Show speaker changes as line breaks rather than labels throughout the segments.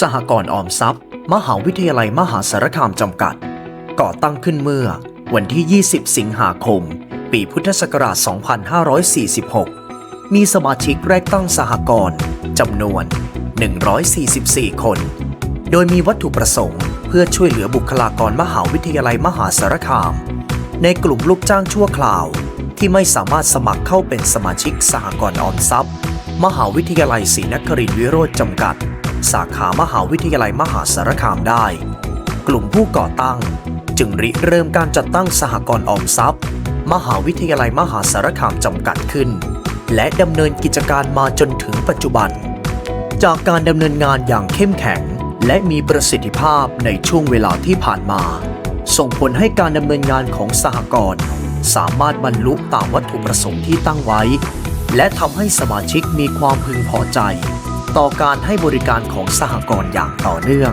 สหกรณ์ออมทรัพย์ มหาวิทยาลัยมหาสารคามจำกัด ก่อตั้งขึ้นเมื่อวันที่ 20 สิงหาคม ปีพุทธศักราช 2546 มีสมาชิกแรกตั้งสหกรณ์จำนวน 144 คน โดยมีวัตถุประสงค์เพื่อช่วยเหลือบุคลากรมหาวิทยาลัยมหาสารคาม ในกลุ่มลูกจ้างชั่วคราว ที่ไม่สามารถสมัครเข้าเป็นสมาชิกสหกรณ์ออมทรัพย์ มหาวิทยาลัยศรีนครินทรวิโรธจำกัด สาขามหาวิทยาลัยมหาสารคามได้ กลุ่มผู้ก่อตั้ง จึงริเริ่มการจัดตั้งสหกรณ์ออมทรัพย์ มหาวิทยาลัยมหาสารคามจำกัดขึ้น และดำเนินกิจการมาจนถึงปัจจุบัน จากการดำเนินงานอย่างเข้มแข็ง และมีประสิทธิภาพในช่วงเวลาที่ผ่านมา ส่งผลให้การดำเนินงานของสหกรณ์สามารถบรรลุตามวัตถุประสงค์ที่ตั้งไว้ และทำให้สมาชิกมีความพึงพอใจ ต่อการให้บริการของสหกรณ์อย่างต่อเนื่อง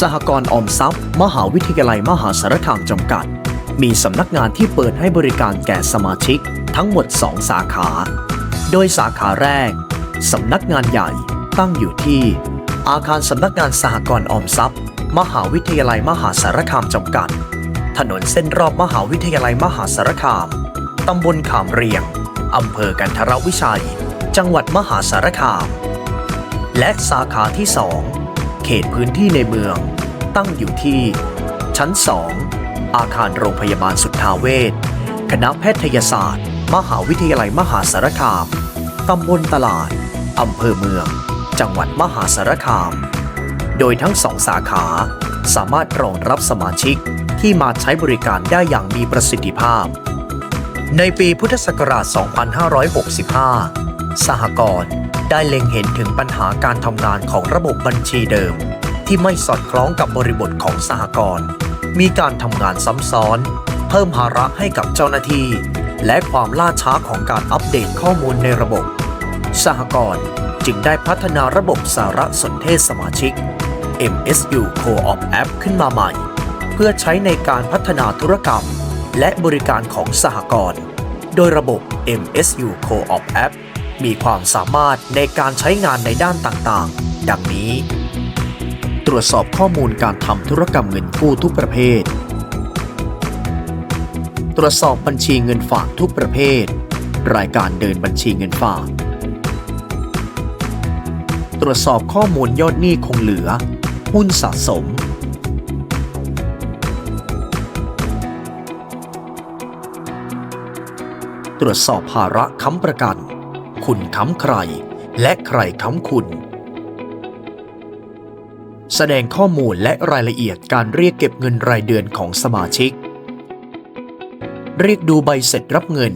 สหกรณ์ออมทรัพย์ มหาวิทยาลัยมหาสารคามจำกัด มีสำนักงานที่เปิดให้บริการแก่สมาชิกทั้งหมด 2 สาขา โดยสาขาแรก สำนักงานใหญ่ตั้งอยู่ที่ อาคารสำนักงานสหกรณ์ออมทรัพย์ มหาวิทยาลัยมหาสารคามจำกัด ถนนเส้นรอบมหาวิทยาลัยมหาสารคาม ตำบลขามเรียง อำเภอกันทรวิชัย จังหวัดมหาสารคาม และสาขาที่ 2 เขตพื้นที่ในเมือง ตั้งอยู่ที่ ชั้น 2 อาคารโรงพยาบาลสุทธาเวชคณะแพทยศาสตร์ มหาวิทยาลัยมหาสารคาม ตำบลตลาด อำเภอเมือง จังหวัดมหาสารคาม โดยทั้งสองสาขาสามารถรองรับสมาชิกที่มาใช้บริการได้อย่างมีประสิทธิภาพ ในปีพุทธศักราช 2565 สหกรณ์ ได้เล็งเห็นถึงปัญหาการทำงานของระบบบัญชีเดิม ที่ไม่สอดคล้องกับบริบทของสหกรณ์มีการทำงานซ้ำซ้อน เพิ่มภาระให้กับเจ้าหน้าที่ และความล่าช้าของการอัปเดตข้อมูลในระบบ สหกรณ์จึงได้พัฒนาระบบสารสนเทศสมาชิก MSU Co-op App ขึ้นมาใหม่ เพื่อใช้ในการพัฒนาธุรกรรม และบริการของสหกรณ์ โดยระบบ MSU Co-op App มีความสามารถในการใช้งานในด้านต่างๆ ดังนี้ ตรวจสอบข้อมูลการทำธุรกรรมเงินกู้ทุกประเภท ตรวจสอบบัญชีเงินฝากทุกประเภท รายการเดินบัญชีเงินฝาก ตรวจสอบข้อมูลยอดหนี้คงเหลือ หุ้นสะสมตรวจสอบภาระค้ำประกัน คุณค้ำใคร และใครค้ำคุณ แสดงข้อมูลและรายละเอียดการเรียกเก็บเงินรายเดือนของสมาชิก เรียกดูใบเสร็จรับเงิน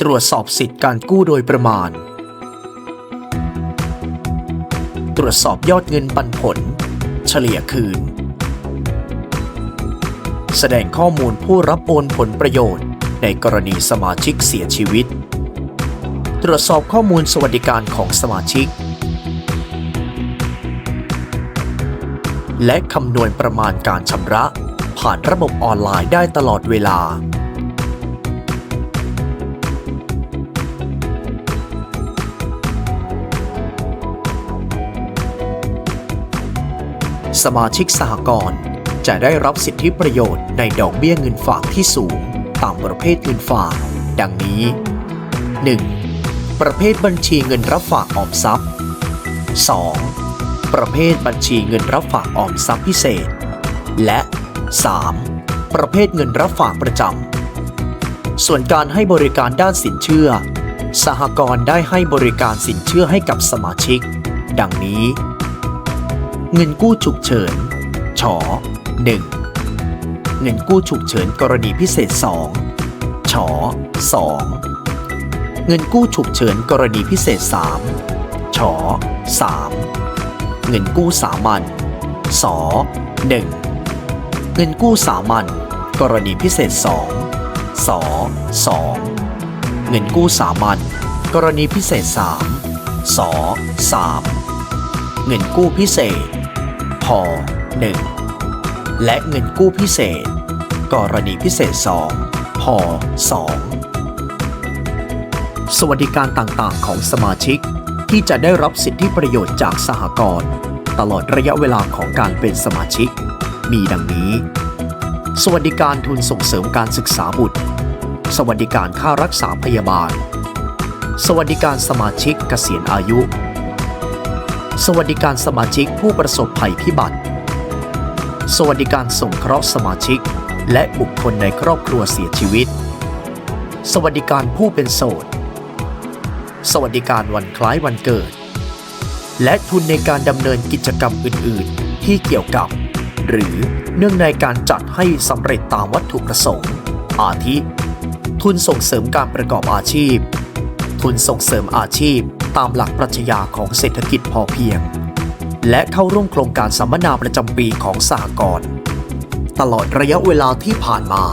ตรวจสอบสิทธิการกู้โดยประมาณ ตรวจสอบยอดเงินปันผล เฉลี่ยคืนแสดงข้อมูลผู้รับโอนผลประโยชน์ ในกรณีสมาชิกเสียชีวิต ตรวจสอบข้อมูลสวัสดิการของสมาชิก และคำนวณประมาณการชำระ ผ่านระบบออนไลน์ได้ตลอดเวลาสมาชิกสหกรณ์จะได้รับสิทธิประโยชน์ในดอกเบี้ยเงินฝากที่สูง ตามประเภทเงินฝาก ดังนี้ 1. ประเภทบัญชีเงินรับฝากออมทรัพย์ 2. ประเภทบัญชีเงินรับฝากออมทรัพย์พิเศษ และ 3. ประเภทเงินรับฝากประจำ ส่วนการให้บริการด้านสินเชื่อ สหกรณ์ได้ให้บริการสินเชื่อให้กับสมาชิก ดังนี้ เงินกู้ฉุกเฉินฉอ 1. เงินกู้ฉุกเฉินกรณีพิเศษ2ฉอ2เงินกู้ฉุกเฉินกรณีพิเศษ3ฉอ3เงินกู้สามัญสอ1เงินกู้สามัญกรณีพิเศษ 2สอ2เงินกู้สามัญกรณีพิเศษ 3สอ3เงินกู้พิเศษ พ 1 และเงินกู้พิเศษ กรณีพิเศษ 2 พ 2 สวัสดิการต่างๆ ของสมาชิกที่ที่จะได้รับสิทธิประโยชน์จากสหกรณ์ตลอดระยะเวลาของการเป็นสมาชิก มีดังนี้ สวัสดิการทุนส่งเสริมการศึกษาบุตร สวัสดิการค่ารักษาพยาบาล สวัสดิการสมาชิกเกษียณอายุ สวัสดิการสมาชิกผู้ประสบภัยพิบัติ สวัสดิการส่งเคราะห์สมาชิก และบุคคลในครอบครัวเสียชีวิต สวัสดิการผู้เป็นโสด สวัสดิการวันคล้ายวันเกิด และทุนในการดำเนินกิจกรรมอื่น ๆ ที่เกี่ยวกับ หรือเนื่องในการจัดให้สำเร็จตามวัตถุประสงค์ อาทิ ทุนส่งเสริมการประกอบอาชีพ ทุนส่งเสริมอาชีพตามหลักปรัชญาของเศรษฐกิจพอเพียง และเข้าร่วมโครงการสัมมนาประจำปีของสหกรณ์ ตลอดระยะเวลาที่ผ่านมา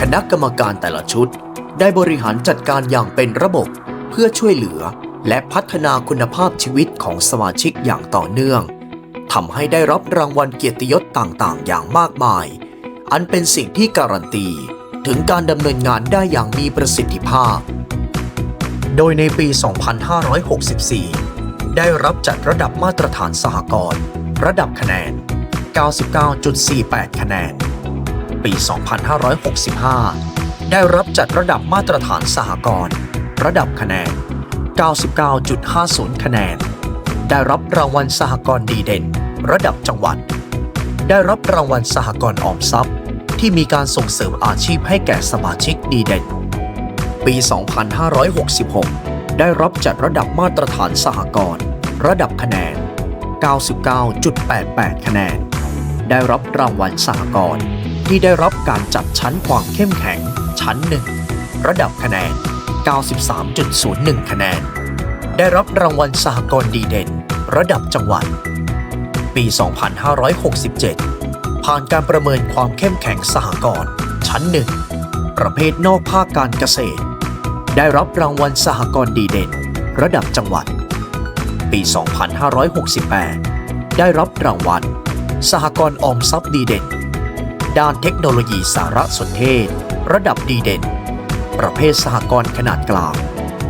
คณะกรรมการแต่ละชุด ได้บริหารจัดการอย่างเป็นระบบ เพื่อช่วยเหลือและพัฒนาคุณภาพชีวิตของสมาชิกอย่างต่อเนื่องทำให้ได้รับรางวัลเกียรติยศต่างๆ อย่างมากมาย อันเป็นสิ่งที่การันตี ถึงการดำเนินงานได้อย่างมีประสิทธิภาพ โดยในปี 2564 ได้รับจัดระดับมาตรฐานสหกรณ์ระดับคะแนน 99.48 คะแนน ปี 2565 ได้รับจัดระดับมาตรฐานสหกรณ์ระดับคะแนน 99.50 คะแนน ได้รับรางวัลสหกรณ์ดีเด่น ระดับจังหวัด ได้รับรางวัลสหกรณ์ออมทรัพย์ ที่มีการส่งเสริมอาชีพให้แก่สมาชิกดีเด่น ปี 2566 ได้รับจัดระดับมาตรฐานสหกรณ์ระดับคะแนน 99.88 คะแนน ได้รับรางวัลสหกรณ์ที่ได้รับการจัดชั้นความเข้มแข็ง ชั้น1ระดับคะแนน 93.01 คะแนน ได้รับรางวัลสหกรณ์ดีเด่น ระดับจังหวัด ปี 2567 ผ่านการประเมินความเข้มแข็งสหกรณ์ชั้น1ประเภทนอกภาคการเกษตร ได้รับรางวัลสหกรณ์ดีเด่น ระดับจังหวัด ปี 2568 ได้รับรางวัล สหกรณ์ออมทรัพย์ดีเด่น ด้านเทคโนโลยีสารสนเทศ ระดับดีเด่น ประเภทสหกรณ์ขนาดกลาง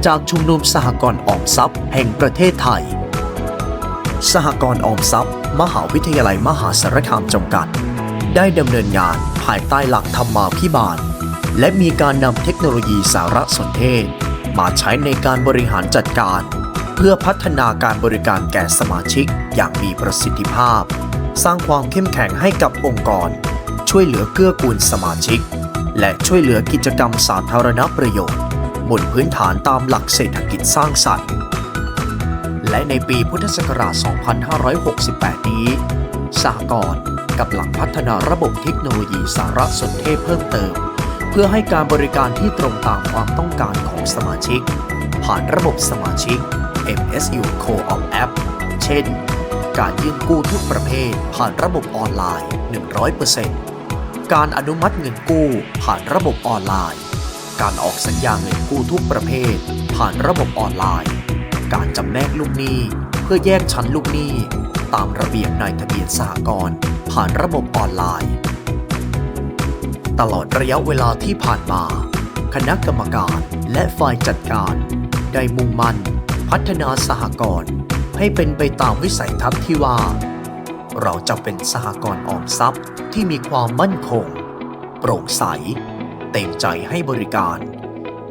จากชุมนุมสหกรณ์ออมทรัพย์แห่งประเทศไทย สหกรณ์ออมทรัพย์ มหาวิทยาลัยมหาสารคามจำกัด ได้ดำเนินงานภายใต้หลักธรรมาภิบาล และมีการนำเทคโนโลยีสารสนเทศ มาใช้ในการบริหารจัดการ เพื่อพัฒนาการบริการแก่สมาชิกอย่างมีประสิทธิภาพ สร้างความเข้มแข็งให้กับองค์กร ช่วยเหลือเกื้อกูลสมาชิก และช่วยเหลือกิจกรรมสาธารณประโยชน์ บนพื้นฐานตามหลักเศรษฐกิจสร้างสรรค์ และในปีพุทธศักราช 2568 นี้สหกรณ์กำลังพัฒนาระบบเทคโนโลยีสารสนเทศเพิ่มเติม เพื่อให้การบริการที่ตรงตามความต้องการของสมาชิก ผ่านระบบสมาชิก MSU Co-op App เช่น การยื่นกู้ทุกประเภทผ่านระบบออนไลน์ 100%การอนุมัติเงินกู้ผ่านระบบออนไลน์ การออกสัญญาเงินกู้ทุกประเภท ผ่านระบบออนไลน์ การจำแนกลูกหนี้เพื่อแยกชั้นลูกหนี้ตามระเบียบนายทะเบียนสหกรณ์ผ่านระบบออนไลน์ ตลอดระยะเวลาที่ผ่านมา คณะกรรมการและฝ่ายจัดการ ได้มุ่งมั่นพัฒนาสหกรณ์ ให้เป็นไปตามวิสัยทัศน์ที่ว่า เราจะเป็นสหกรณ์ออมทรัพย์ที่มีความมั่นคง โปร่งใส เต็มใจให้บริการ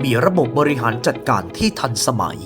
มีระบบบริหารจัดการที่ทันสมัย